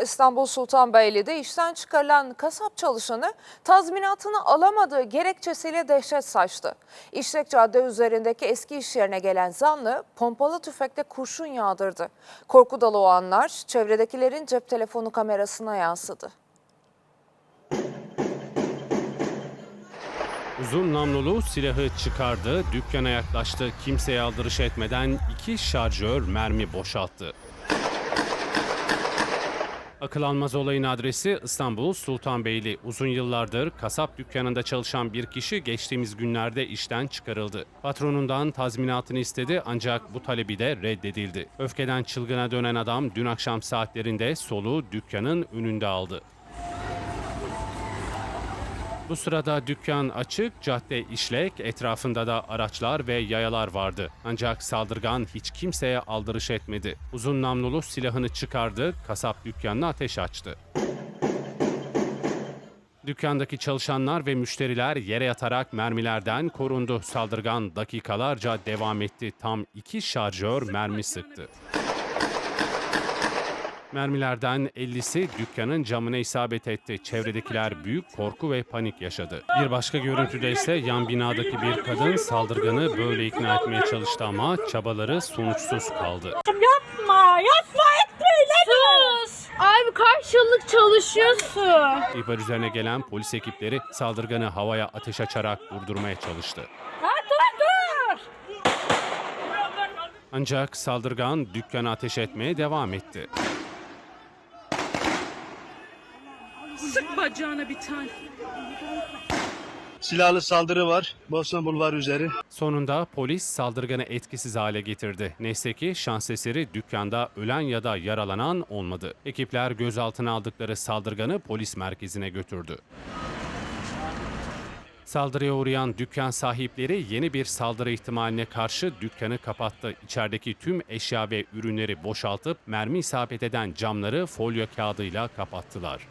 İstanbul Sultanbeyli'de işten çıkarılan kasap çalışanı tazminatını alamadığı gerekçesiyle dehşet saçtı. İşlek Cadde üzerindeki eski iş yerine gelen zanlı pompalı tüfekle kurşun yağdırdı. Korku dolu o anlar çevredekilerin cep telefonu kamerasına yansıdı. Uzun namlulu silahı çıkardı, dükkana yaklaştı. Kimseye aldırış etmeden iki şarjör mermi boşalttı. Akıl almaz olayın adresi İstanbul Sultanbeyli. Uzun yıllardır kasap dükkanında çalışan bir kişi geçtiğimiz günlerde işten çıkarıldı. Patronundan tazminatını istedi ancak bu talebi de reddedildi. Öfkeden çılgına dönen adam dün akşam saatlerinde soluğu dükkanın önünde aldı. Bu sırada dükkan açık, cadde işlek, etrafında da araçlar ve yayalar vardı. Ancak saldırgan hiç kimseye aldırış etmedi. Uzun namlulu silahını çıkardı, kasap dükkanına ateş açtı. Dükkandaki çalışanlar ve müşteriler yere yatarak mermilerden korundu. Saldırgan dakikalarca devam etti. Tam iki şarjör mermi sıktı. Mermilerden 50'si dükkanın camına isabet etti. Çevredekiler büyük korku ve panik yaşadı. Bir başka görüntüde ise yan binadaki bir kadın saldırganı böyle ikna etmeye çalıştı ama çabaları sonuçsuz kaldı. Yapma, yapma etme Sus! Abi kaç yıllık çalışıyorsun? İhbar üzerine gelen polis ekipleri saldırganı havaya ateş açarak durdurmaya çalıştı. Ha dur dur. Ancak saldırgan dükkanı ateş etmeye devam etti. Sık bacağına bir tane. Silahlı saldırı var. Bosna Bulvarı üzeri. Sonunda polis saldırganı etkisiz hale getirdi. Neyse ki şans eseri dükkanda ölen ya da yaralanan olmadı. Ekipler gözaltına aldıkları saldırganı polis merkezine götürdü. Saldırıya uğrayan dükkan sahipleri yeni bir saldırı ihtimaline karşı dükkanı kapattı. İçerideki tüm eşya ve ürünleri boşaltıp mermi isabet eden camları folyo kağıdıyla kapattılar.